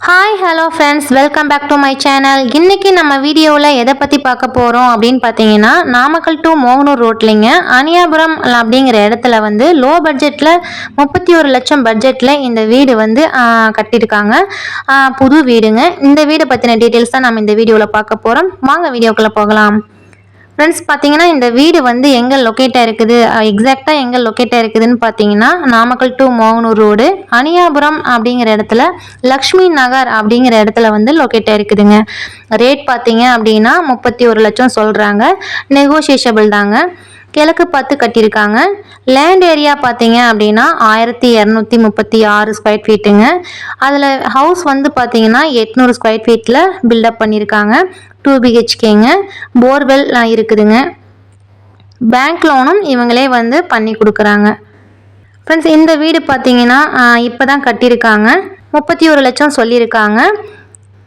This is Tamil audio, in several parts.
Hi hello friends welcome back to my channel இன்றைக்கி நம்ம வீடியோவில் எதை பற்றி பார்க்க போகிறோம் அப்படின்னு பார்த்தீங்கன்னா நாமக்கல் டு மோகனூர் ரோட்லிங்க. அனியாபுரம் அப்படிங்கிற இடத்துல வந்து லோ பட்ஜெட்டில் முப்பத்தி ஒரு லட்சம் பட்ஜெட்டில் இந்த வீடு வந்து கட்டியிருக்காங்க. புது வீடுங்க. இந்த வீடை பற்றின டீட்டெயில்ஸ் தான் நம்ம இந்த வீடியோவில் பார்க்க போகிறோம் வாங்க வீடியோக்குள்ளே போகலாம். ஃப்ரெண்ட்ஸ் பார்த்தீங்கன்னா இந்த வீடு வந்து எங்கே லொக்கேட்டாக இருக்குது? எக்ஸாக்டாக எங்கே லொக்கேட்டாக இருக்குதுன்னு பார்த்தீங்கன்னா நாமக்கல் டு மோகனூர் ரோடு அனியாபுரம் அப்படிங்கிற இடத்துல லக்ஷ்மி நகர் அப்படிங்கிற இடத்துல வந்து லொக்கேட்டாக இருக்குதுங்க. ரேட் பார்த்தீங்க அப்படின்னா முப்பத்தி ஒரு லட்சம் சொல்கிறாங்க நெகோஷியேஷபிள் தாங்க. கிழக்கு பார்த்து கட்டியிருக்காங்க. லேண்ட் ஏரியா பார்த்தீங்க அப்படின்னா ஆயிரத்தி இரநூத்தி முப்பத்தி ஆறு ஸ்கொயர் ஃபீட்டுங்க அதில் ஹவுஸ் வந்து பார்த்தீங்கன்னா எட்நூறு ஸ்கொயர் ஃபீட்டில் பில்டப் பண்ணியிருக்காங்க. டூ பிஹெச்கேங்க போர்வெல் இருக்குதுங்க. பேங்க் லோனும் இவங்களே வந்து பண்ணி கொடுக்குறாங்க. ஃப்ரெண்ட்ஸ் இந்த வீடு பார்த்தீங்கன்னா இப்போ தான் கட்டியிருக்காங்க. முப்பத்தி ஒரு லட்சம் சொல்லியிருக்காங்க.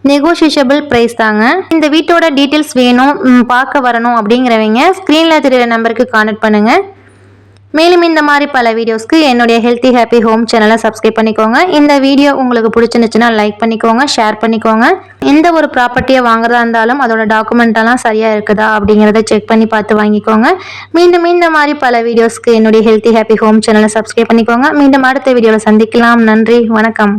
நெகோஷியபிள் ப்ரைஸ் தாங்க. இந்த வீட்டோட டீட்டெயில்ஸ் வேணும் பார்க்க வரணும் அப்படிங்கிறவங்க ஸ்க்ரீனில் தெரியுற நம்பருக்கு கான்டக்ட் பண்ணுங்கள் மேலும் இந்த மாதிரி பல வீடியோஸ்க்கு என்னுடைய ஹெல்த்தி ஹாப்பி ஹோம் சேனலை சப்ஸ்கிரைப் பண்ணிக்கோங்க. இந்த வீடியோ உங்களுக்கு பிடிச்சிருந்துச்சுன்னா லைக் பண்ணிக்கோங்க ஷேர் பண்ணிக்கோங்க. எந்த ஒரு ப்ராப்பர்ட்டியை வாங்குறதா இருந்தாலும் அதோட டாக்குமெண்ட் எல்லாம் சரியாக இருக்குதா அப்படிங்கிறத செக் பண்ணி பார்த்து வாங்கிக்கோங்க. மீண்டும் இந்த மாதிரி பல வீடியோஸ்க்கு என்னுடைய ஹெல்த்தி ஹாப்பி ஹோம் சேனலை சப்ஸ்கிரைப் பண்ணிக்கோங்க. மீண்டும் அடுத்த வீடியோவில் சந்திக்கலாம். நன்றி வணக்கம்.